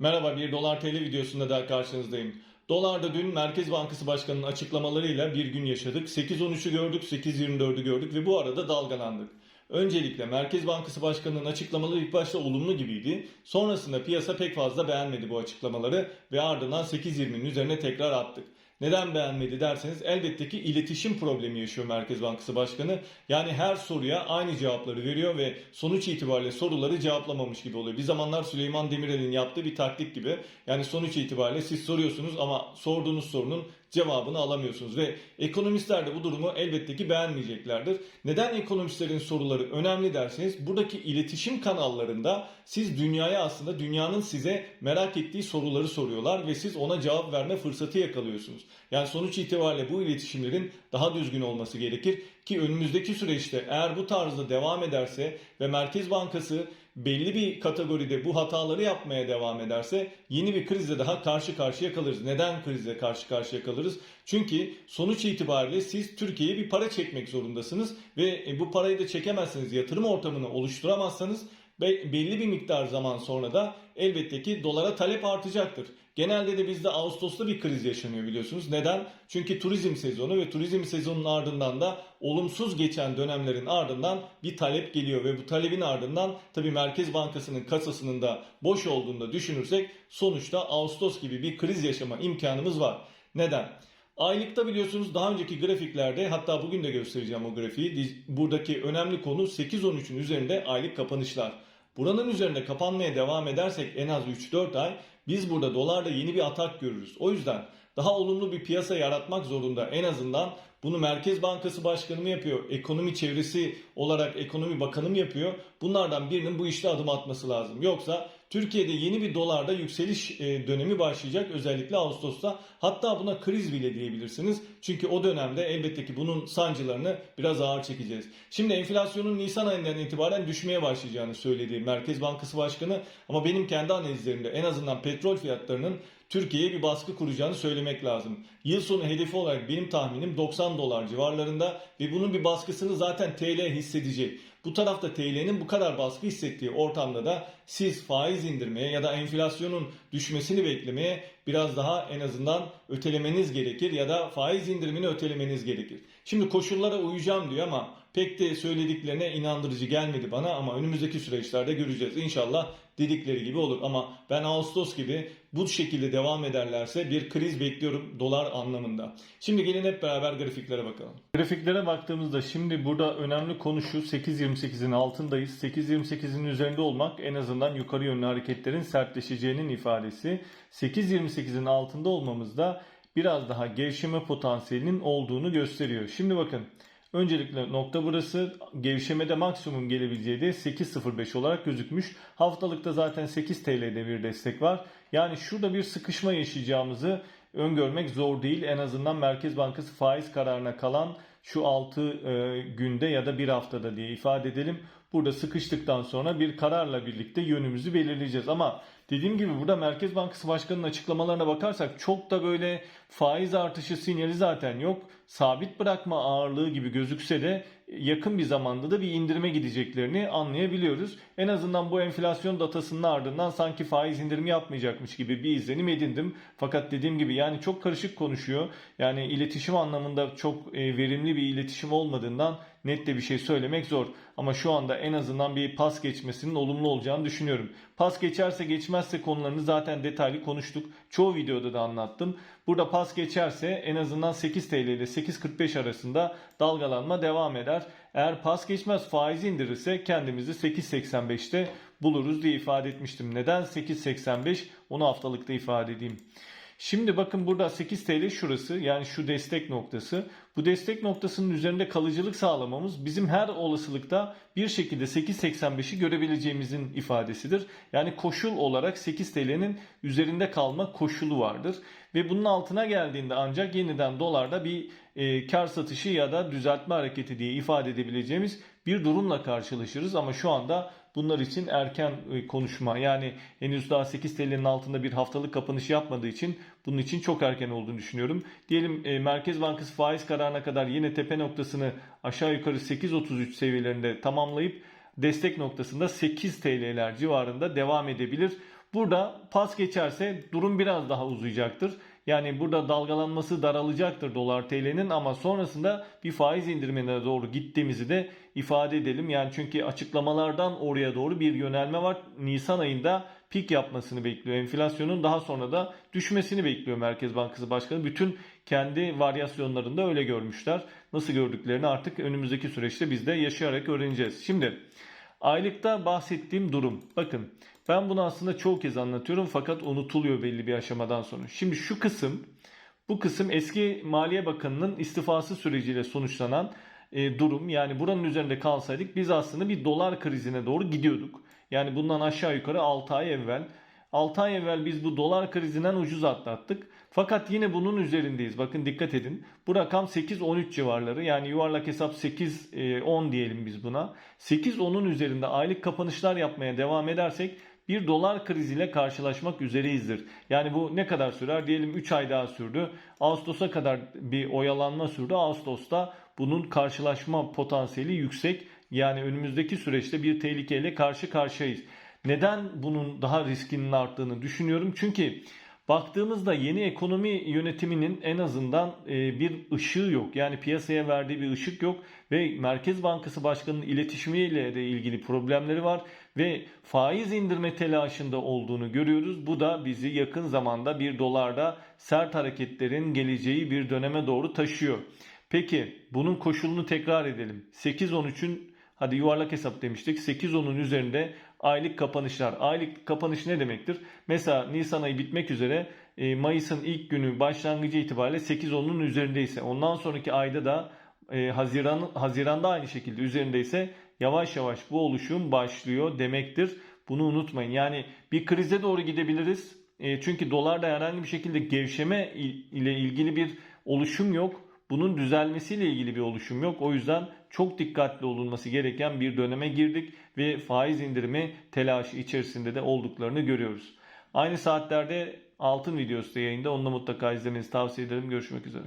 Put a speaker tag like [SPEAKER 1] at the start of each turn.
[SPEAKER 1] Merhaba bir dolar TL videosunda daha karşınızdayım. Dolarda dün Merkez Bankası Başkanı'nın açıklamalarıyla bir gün yaşadık. 8.13'ü gördük, 8.24'ü gördük ve bu arada dalgalandık. Öncelikle Merkez Bankası Başkanı'nın açıklamaları ilk başta olumlu gibiydi. Sonrasında piyasa pek fazla beğenmedi bu açıklamaları ve ardından 8.20'nin üzerine tekrar attık. Neden beğenmedi derseniz elbette ki iletişim problemi yaşıyor Merkez Bankası Başkanı. Yani her soruya aynı cevapları veriyor ve sonuç itibariyle soruları cevaplamamış gibi oluyor. Bir zamanlar Süleyman Demirel'in yaptığı bir taktik gibi. Yani sonuç itibariyle siz soruyorsunuz ama sorduğunuz sorunun cevabını alamıyorsunuz ve ekonomistler de bu durumu elbette ki beğenmeyeceklerdir. Neden ekonomistlerin soruları önemli derseniz buradaki iletişim kanallarında siz dünyaya aslında dünyanın size merak ettiği soruları soruyorlar ve siz ona cevap verme fırsatı yakalıyorsunuz. Yani sonuç itibariyle bu iletişimlerin daha düzgün olması gerekir ki önümüzdeki süreçte eğer bu tarzda devam ederse ve Merkez Bankası belli bir kategoride bu hataları yapmaya devam ederse yeni bir krizle daha karşı karşıya kalırız. Neden krizle karşı karşıya kalırız? Çünkü sonuç itibariyle siz Türkiye'ye bir para çekmek zorundasınız ve e, bu parayı da çekemezseniz, yatırım ortamını oluşturamazsanız be- belli bir miktar zaman sonra da elbette ki dolara talep artacaktır. Genelde de bizde Ağustos'ta bir kriz yaşanıyor biliyorsunuz. Neden? Çünkü turizm sezonu ve turizm sezonunun ardından da olumsuz geçen dönemlerin ardından bir talep geliyor ve bu talebin ardından tabii Merkez Bankası'nın kasasının da boş olduğunu da düşünürsek sonuçta Ağustos gibi bir kriz yaşama imkanımız var. Neden? Aylıkta biliyorsunuz daha önceki grafiklerde hatta bugün de göstereceğim o grafiği. Buradaki önemli konu 8-13'ün üzerinde aylık kapanışlar. Buranın üzerinde kapanmaya devam edersek en az 3-4 ay biz burada dolarda yeni bir atak görürüz. O yüzden daha olumlu bir piyasa yaratmak zorunda en azından bunu Merkez Bankası Başkanı mı yapıyor, ekonomi çevresi olarak ekonomi bakanı mı yapıyor? Bunlardan birinin bu işte adım atması lazım. Yoksa Türkiye'de yeni bir dolarda yükseliş e, dönemi başlayacak özellikle Ağustos'ta. Hatta buna kriz bile diyebilirsiniz. Çünkü o dönemde elbette ki bunun sancılarını biraz ağır çekeceğiz. Şimdi enflasyonun Nisan ayından itibaren düşmeye başlayacağını söyledi Merkez Bankası Başkanı. Ama benim kendi analizlerimde en azından petrol fiyatlarının Türkiye'ye bir baskı kuracağını söylemek lazım. Yıl sonu hedefi olarak benim tahminim 90 dolar civarlarında ve bunun bir baskısını zaten TL hissedecek. Bu tarafta TL'nin bu kadar baskı hissettiği ortamda da siz faiz indirmeye ya da enflasyonun düşmesini beklemeye biraz daha en azından ötelemeniz gerekir ya da faiz indirimini ötelemeniz gerekir. Şimdi koşullara uyacağım diyor ama pek de söylediklerine inandırıcı gelmedi bana ama önümüzdeki süreçlerde göreceğiz. İnşallah dedikleri gibi olur ama ben Ağustos gibi bu şekilde devam ederlerse bir kriz bekliyorum dolar anlamında. Şimdi gelin hep beraber grafiklere bakalım. Grafiklere baktığımızda şimdi burada önemli konu şu 8.28'in altındayız. 8.28'in üzerinde olmak en azından yukarı yönlü hareketlerin sertleşeceğinin ifadesi. 8.28'in altında olmamız da biraz daha gevşeme potansiyelinin olduğunu gösteriyor. Şimdi bakın Öncelikle nokta burası. Gevşemede maksimum gelebileceği de 8.05 olarak gözükmüş. Haftalıkta zaten 8 TL'de bir destek var. Yani şurada bir sıkışma yaşayacağımızı öngörmek zor değil. En azından Merkez Bankası faiz kararına kalan şu 6 e, günde ya da bir haftada diye ifade edelim. Burada sıkıştıktan sonra bir kararla birlikte yönümüzü belirleyeceğiz. Ama dediğim gibi burada Merkez Bankası Başkanı'nın açıklamalarına bakarsak çok da böyle faiz artışı sinyali zaten yok. Sabit bırakma ağırlığı gibi gözükse de yakın bir zamanda da bir indirime gideceklerini anlayabiliyoruz. En azından bu enflasyon datasının ardından sanki faiz indirimi yapmayacakmış gibi bir izlenim edindim. Fakat dediğim gibi yani çok karışık konuşuyor. Yani iletişim anlamında çok e, verimli bir iletişim olmadığından net de bir şey söylemek zor. Ama şu anda en azından bir pas geçmesinin olumlu olacağını düşünüyorum. Pas geçerse geçmezse konularını zaten detaylı konuştuk. Çoğu videoda da anlattım. Burada pas geçerse en azından 8 TL ile 8.45 arasında dalgalanma devam eder. Eğer pas geçmez faiz indirirse kendimizi 8.85'te buluruz diye ifade etmiştim. Neden 8.85 onu haftalıkta ifade edeyim. Şimdi bakın burada 8 TL şurası yani şu destek noktası. Bu destek noktasının üzerinde kalıcılık sağlamamız bizim her olasılıkta bir şekilde 8.85'i görebileceğimizin ifadesidir. Yani koşul olarak 8 TL'nin üzerinde kalma koşulu vardır. Ve bunun altına geldiğinde ancak yeniden dolarda bir e, kar satışı ya da düzeltme hareketi diye ifade edebileceğimiz bir durumla karşılaşırız. Ama şu anda bunlar için erken e, konuşma yani henüz daha 8 TL'nin altında bir haftalık kapanış yapmadığı için bunun için çok erken olduğunu düşünüyorum. Diyelim e, Merkez Bankası faiz kararına kadar yine tepe noktasını aşağı yukarı 8.33 seviyelerinde tamamlayıp destek noktasında 8 TL'ler civarında devam edebilir. Burada pas geçerse durum biraz daha uzayacaktır. Yani burada dalgalanması daralacaktır dolar TL'nin ama sonrasında bir faiz indirimine doğru gittiğimizi de ifade edelim. Yani çünkü açıklamalardan oraya doğru bir yönelme var. Nisan ayında pik yapmasını bekliyor. Enflasyonun daha sonra da düşmesini bekliyor Merkez Bankası Başkanı. Bütün kendi varyasyonlarında öyle görmüşler. Nasıl gördüklerini artık önümüzdeki süreçte biz de yaşayarak öğreneceğiz. Şimdi aylıkta bahsettiğim durum. Bakın ben bunu aslında çoğu kez anlatıyorum fakat unutuluyor belli bir aşamadan sonra. Şimdi şu kısım bu kısım eski Maliye Bakanı'nın istifası süreciyle sonuçlanan e, durum. Yani buranın üzerinde kalsaydık biz aslında bir dolar krizine doğru gidiyorduk. Yani bundan aşağı yukarı 6 ay evvel. 6 ay evvel biz bu dolar krizinden ucuz atlattık. Fakat yine bunun üzerindeyiz. Bakın dikkat edin. Bu rakam 8-13 civarları. Yani yuvarlak hesap 8-10 diyelim biz buna. 8-10'un üzerinde aylık kapanışlar yapmaya devam edersek bir dolar kriziyle karşılaşmak üzereyizdir. Yani bu ne kadar sürer? Diyelim 3 ay daha sürdü. Ağustos'a kadar bir oyalanma sürdü. Ağustos'ta bunun karşılaşma potansiyeli yüksek. Yani önümüzdeki süreçte bir tehlikeyle karşı karşıyayız. Neden bunun daha riskinin arttığını düşünüyorum? Çünkü baktığımızda yeni ekonomi yönetiminin en azından e, bir ışığı yok. Yani piyasaya verdiği bir ışık yok ve Merkez Bankası Başkanı'nın iletişimiyle de ilgili problemleri var ve faiz indirme telaşında olduğunu görüyoruz. Bu da bizi yakın zamanda bir dolarda sert hareketlerin geleceği bir döneme doğru taşıyor. Peki bunun koşulunu tekrar edelim. 8-13'ün hadi yuvarlak hesap demiştik. 8-10'un üzerinde aylık kapanışlar. Aylık kapanış ne demektir? Mesela Nisan ayı bitmek üzere e, Mayıs'ın ilk günü başlangıcı itibariyle 8-10'un üzerindeyse ondan sonraki ayda da e, Haziran Haziran'da aynı şekilde üzerindeyse yavaş yavaş bu oluşum başlıyor demektir. Bunu unutmayın. Yani bir krize doğru gidebiliriz. E, çünkü dolarda herhangi bir şekilde gevşeme ile ilgili bir oluşum yok. Bunun düzelmesiyle ilgili bir oluşum yok. O yüzden çok dikkatli olunması gereken bir döneme girdik ve faiz indirimi telaşı içerisinde de olduklarını görüyoruz. Aynı saatlerde altın videosu da yayında. Onu da mutlaka izlemenizi tavsiye ederim. Görüşmek üzere.